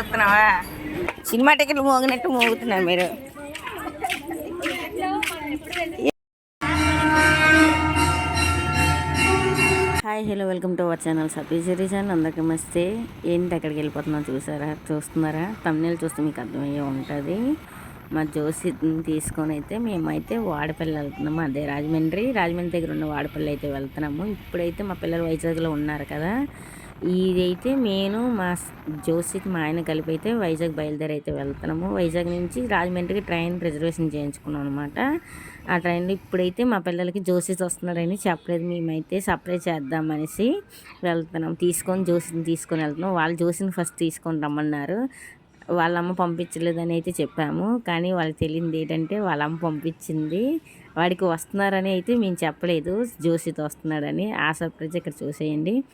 చూస్తున్నావా? సినిమా టికెట్లు మోగినట్టు మోగుతున్నారు మీరు. Hi hello welcome to our channel Satish channel. అందరికీ మస్తే ఏంటి అక్కడికి వెళ్ళిపోతున్నా చూసారా? చూస్తున్నారా? తమిళ చూస్తే మీకు అర్థమయ్యే ఉంటుంది. మా జోసి తీసుకొని అయితే మేమైతే వాడపల్లి వెళ్తున్నాము అదే రాజమండ్రి. రాజమండ్రి దగ్గర ఉన్న వాడపల్లి అయితే వెళ్తున్నాము. ఇప్పుడైతే మా పిల్లలు వైజాగ్లో ఉన్నారు కదా. ఇదైతే నేను మా జోసికి మా ఆయన కలిపి అయితే వైజాగ్ బయలుదేరి అయితే వెళ్తున్నాము. వైజాగ్ నుంచి రాజమండ్రికి ట్రైన్ రిజర్వేషన్ చేయించుకున్నాం అనమాట ఆ ట్రైన్లో ఇప్పుడైతే మా పిల్లలకి జోసిస్ వస్తున్నారని చెప్పలేదు. మేమైతే సప్లై చేద్దామనేసి వెళ్తున్నాం. తీసుకొని జోసిని తీసుకొని వెళ్తున్నాం. వాళ్ళు జోసిని ఫస్ట్ తీసుకొని రమ్మన్నారు. వాళ్ళమ్మ పంపించలేదని అయితే చెప్పాము. కానీ వాళ్ళకి తెలియదు ఏంటంటే వాళ్ళమ్మ పంపించింది. వాడికి వస్తున్నారని అయితే మేము చెప్పలేదు. జోసితో వస్తున్నాడని ఆ సర్ప్రైజ్ ఇక్కడ చూసేయండి.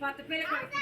సర్ప్రైజ్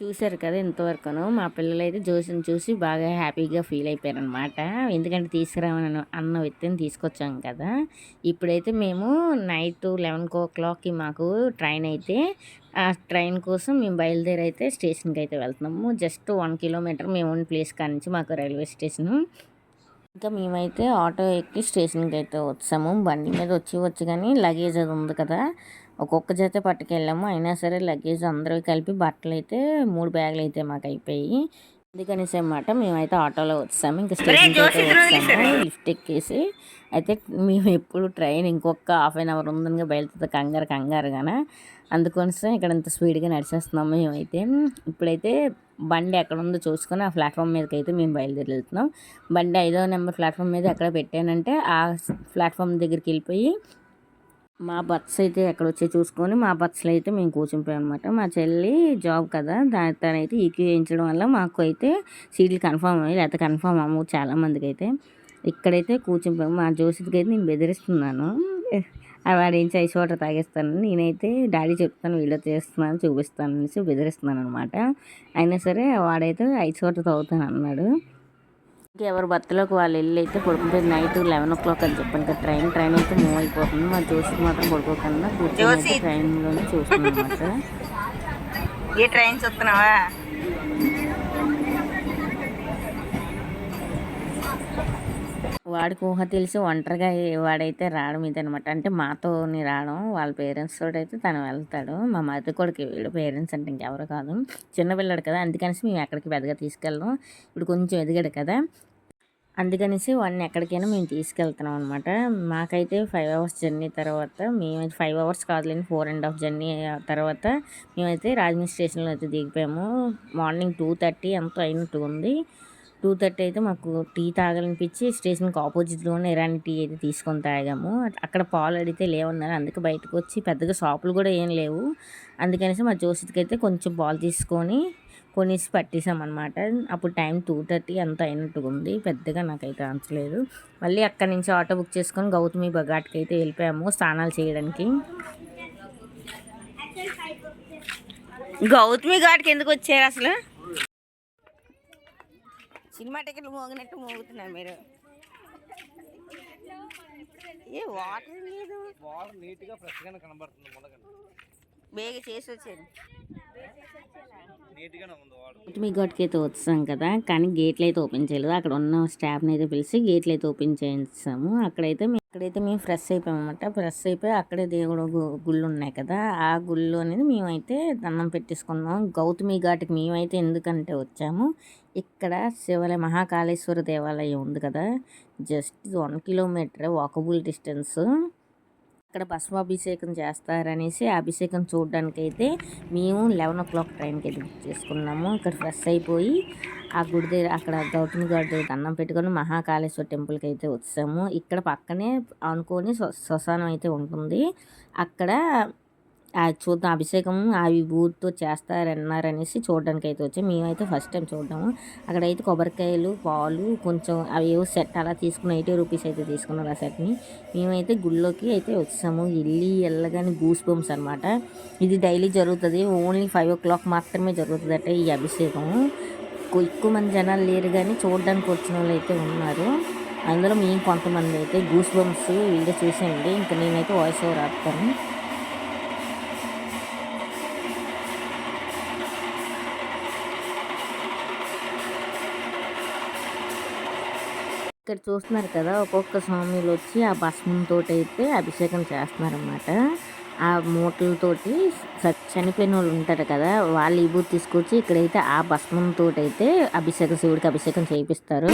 చూశారు కదా ఇంతవరకును. మా పిల్లలు అయితే జోసిని చూసి బాగా హ్యాపీగా ఫీల్ అయిపోయారు అనమాట ఎందుకంటే తీసుకురామని అన్న వ్యక్తిని తీసుకొచ్చాం కదా. ఇప్పుడైతే మేము నైట్ లెవెన్ ఓ క్లాక్కి మాకు ట్రైన్ అయితే ఆ ట్రైన్ కోసం మేము బయలుదేరి అయితే స్టేషన్కి అయితే వెళ్తున్నాము. జస్ట్ వన్ కిలోమీటర్ మేము ఉన్న ప్లేస్ కాడి నుంచి మాకు రైల్వే స్టేషను. ఇంకా మేమైతే ఆటో ఎక్కి స్టేషన్కి అయితే వచ్చాము. బండి మీద వచ్చి వచ్చి కానీ లగేజ్ అది ఉంది కదా. ఒక్కొక్క జత పట్టుకెళ్ళాము. అయినా సరే లగేజ్ అందరూ కలిపి బట్టలు అయితే మూడు బ్యాగులు అయితే మాకు అయిపోయి అందుకనేసి అన్నమాట మేమైతే ఆటోలో వచ్చాము. ఇంకా స్టేషన్కి అయితే వచ్చాము. లిఫ్ట్ ఎక్కేసి అయితే మేము ఎప్పుడు ట్రైన్ ఇంకొక హాఫ్ అన్ అవర్ ఉందని బయలుదేరితే కంగారు కంగారుగానే. అందుకని ఇక్కడ ఇంత స్పీడ్గా నడిచేస్తున్నాము మేమైతే. ఇప్పుడైతే బండి ఎక్కడ ఉందో చూసుకొని ఆ ప్లాట్ఫామ్ మీదకి అయితే మేము బయలుదేరి వెళ్తున్నాం బండి ఐదో నెంబర్ ప్లాట్ఫామ్ మీద ఎక్కడ పెట్టానంటే ఆ ప్లాట్ఫామ్ దగ్గరికి వెళ్ళిపోయి మా బర్త్స్ అయితే ఎక్కడ వచ్చి చూసుకొని మా బర్త్స్లో అయితే మేము కూర్చుంటాం అనమాట మా చెల్లి జాబ్ కదా దాని తనైతే ఈక్యూ వేయించడం వల్ల మాకు అయితే సీట్లు కన్ఫామ్ అయ్యి లేకపోతే కన్ఫామ్ అమ్ము చాలా మందికి అయితే ఇక్కడైతే కూర్చుంటాము మా జోసికి అయితే నేను బెదిరిస్తున్నాను. వాడు ఏం చేసి వాటర్ తాగేస్తాను నేనైతే డాడీ చెప్తాను వీడియో చేస్తున్నాను చూపిస్తాను అనేసి బెదిరిస్తున్నాను అనమాట అయినా సరే వాడైతే ఐస్ వాటర్ తాగుతాను అన్నాడు ఎవరి భర్తలోకి వాళ్ళు వెళ్ళి అయితే పడుకుంటుంది నైట్ లెవెన్ ఓ క్లాక్ అని చెప్పాను కదా ట్రైన్ ట్రైన్ అయితే మూవ్ అయిపోతుంది. మా జోసికి మాత్రం పడుకోకుండా కూర్చొని ట్రైన్లోనే చూస్తున్నాం అనమాట ఏ ట్రైన్ చూస్తున్నావా? వాడికి ఊహ తెలిసి ఒంటరిగా వాడైతే రావడం ఇదనమాట అంటే మాతోని రావడం వాళ్ళ పేరెంట్స్ తోటి అయితే తను వెళ్తాడు. మా మధ్య కొడుకు వీడు పేరెంట్స్ అంటే ఇంకెవరు కాదు. చిన్న పిల్లాడు కదా అందుకనేసి మేము ఎక్కడికి పెద్దగా తీసుకెళ్ళడం. ఇప్పుడు కొంచెం ఎదిగాడు కదా. అందుకనేసి వాడిని ఎక్కడికైనా మేము తీసుకెళ్తున్నాం అనమాట. మాకైతే ఫైవ్ అవర్స్ జర్నీ తర్వాత మేమైతే ఫైవ్ అవర్స్ కాదులేని ఫోర్ అండ్ హాఫ్ జర్నీ తర్వాత మేమైతే రాజమండ్రి స్టేషన్లో అయితే దిగిపోయాము. మార్నింగ్ టూ థర్టీ ఎంతో అయినట్టు ఉంది. టూ థర్టీ అయితే మాకు టీ తాగాలనిపించి స్టేషన్కి ఆపోజిట్లోనే ఇరాని టీ అయితే తీసుకొని తాగాము. అక్కడ పాలు అడిగితే లేవన్నారు. అందుకే బయటకు వచ్చి పెద్దగా షాపులు కూడా ఏం లేవు. అందుకనేసి మా జోసికి అయితే కొంచెం పాలు తీసుకొని కొనేసి పట్టేసామన్నమాట అప్పుడు టైం టూ థర్టీ అంత అయినట్టుగా ఉంది. పెద్దగా నాకైతే అంచలేదు మళ్ళీ అక్కడి నుంచి ఆటో బుక్ చేసుకొని గౌతమి బగాట్కి అయితే వెళ్ళిపోయాము స్నానాలు చేయడానికి. గౌతమి ఘాట్కి ఎందుకు వచ్చారు అసలు? సినిమా టికెట్లు మోగినట్టు మోగుతున్నారు మీరు. ఏ వాటర్ లేదు. వాటర్ నీట్గా ఫ్రెష్ గానే కనబడుతుంది మునగండి బేగ చేసి వాడు మీ ఘాట్కి అయితే వచ్చాం కదా కానీ గేట్లు అయితే ఓపెన్ చేయలేదు. అక్కడ ఉన్న స్టాఫ్ని అయితే పిలిచి గేట్లు అయితే ఓపెన్ చేయించాము. అక్కడైతే మేము అక్కడైతే మేము ఫ్రెష్ అయిపోయామన్నమాట. ఫ్రెష్ అయిపోయి అక్కడే దేవుడు గు- గుళ్ళు ఉన్నాయి కదా ఆ గుళ్ళు అనేది మేమైతే దండం పెట్టేసుకున్నాం. గౌతమి ఘాట్కి మేమైతే ఎందుకంటే వచ్చాము ఇక్కడ శివాలయ మహాకాళేశ్వర దేవాలయం ఉంది కదా just one kilometre walkable distance ఇక్కడ భస్మాభిషేకం చేస్తారనేసి ఆ అభిషేకం చూడడానికి అయితే మేము లెవెన్ ఓ క్లాక్ ట్రైన్కి అయితే బుక్ చేసుకున్నాము. ఇక్కడ ఫ్రెష్ అయిపోయి ఆ గుడి దగ్గర అక్కడ గౌతమి గారి దగ్గర దండం పెట్టుకొని మహాకాళేశ్వర టెంపుల్కి అయితే వచ్చాము. ఇక్కడ పక్కనే అనుకోని శ్మశానం అయితే ఉంటుంది. అక్కడ చూద్దాం. అభిషేకం అవి విభూతితో చేస్తారన్నారనేసి చూడడానికి అయితే వచ్చాం మేమైతే ఫస్ట్ టైం చూడడము. అక్కడైతే కొబ్బరికాయలు పాలు కొంచెం అవి ఏవో సెట్ అలా తీసుకున్న ఎయిటీ రూపీస్ అయితే తీసుకున్నారు ఆ సెట్ని. మేమైతే గుళ్ళోకి అయితే వచ్చాము. వెళ్ళి వెళ్ళగానే గూస్ బంప్స్ అనమాట ఇది డైలీ జరుగుతుంది. ఓన్లీ ఫైవ్ ఓ క్లాక్ మాత్రమే జరుగుతుంది అంటే ఈ అభిషేకం. ఎక్కువ ఎక్కువ మంది జనాలు లేరు కానీ చూడడానికి వచ్చిన వాళ్ళు అయితే ఉన్నారు. అందులో మేము కొంతమంది అయితే గూస్ బంప్స్ వీడియో చూసేయండి ఇంకా నేనైతే వాయిస్ ఓవర్ ఆపుతాను ఇక్కడ చూస్తున్నారు కదా ఒక్కొక్క స్వామిలు వచ్చి ఆ భస్మంతో అయితే అభిషేకం చేస్తున్నారన్నమాట. ఆ మూటలతోటి చనిపోయిన వాళ్ళు ఉంటారు కదా వాళ్ళు ఈ బూత్ తీసుకొచ్చి ఇక్కడైతే ఆ భస్మంతో అయితే అభిషేకం శివుడికి అభిషేకం చేయిస్తారు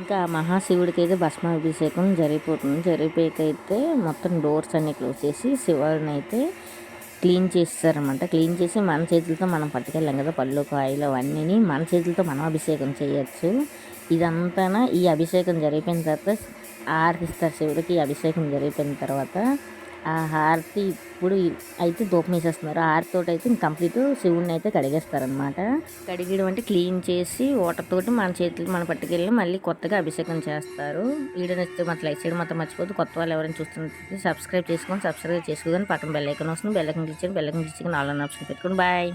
ఇంకా మహాశివుడికి అయితే భస్మాభిషేకం జరిగిపోతుంది. జరిగిపోయాకైతే మొత్తం డోర్స్ అన్ని క్లోజ్ చేసి శివుడిని అయితే క్లీన్ చేస్తారనమాట క్లీన్ చేసి మన చేతులతో మనం పట్టుకెళ్ళాం కదా పళ్ళు కాయలు అవన్నీ మన చేతులతో మనం అభిషేకం చేయొచ్చు. ఇదంతా ఈ అభిషేకం జరిగిపోయిన తర్వాత హారతి శివుడికి. ఈ అభిషేకం జరిగిపోయిన తర్వాత ఆ హారతి ఇప్పుడు అయితే దూపం వేసేస్తున్నారు. హారతితో అయితే కంప్లీట్ శివుడిని అయితే కడిగేస్తారనమాట కడిగడం అంటే క్లీన్ చేసి వాటర్ తోటి మన చేతులు మన పట్టుకెళ్ళి మళ్ళీ కొత్తగా అభిషేకం చేస్తారు. వీడియో నచ్చితే మాత్రం లైక్ చేయడం మాత్రం మర్చిపోద్దు కొత్త వాళ్ళు ఎవరైనా చూస్తుంటే సబ్స్క్రైబ్ చేసుకొని సబ్స్క్రైబ్ చేసుకోగానే పక్కన బెల్ వస్తుంది. బెల్ ఐకాన్ క్లిక్ చేయండి. బెల్ ఐకాన్ క్లిక్ చేయని ఆన్లైన్ ఆప్షన్ పెట్టుకోండి. బాయ్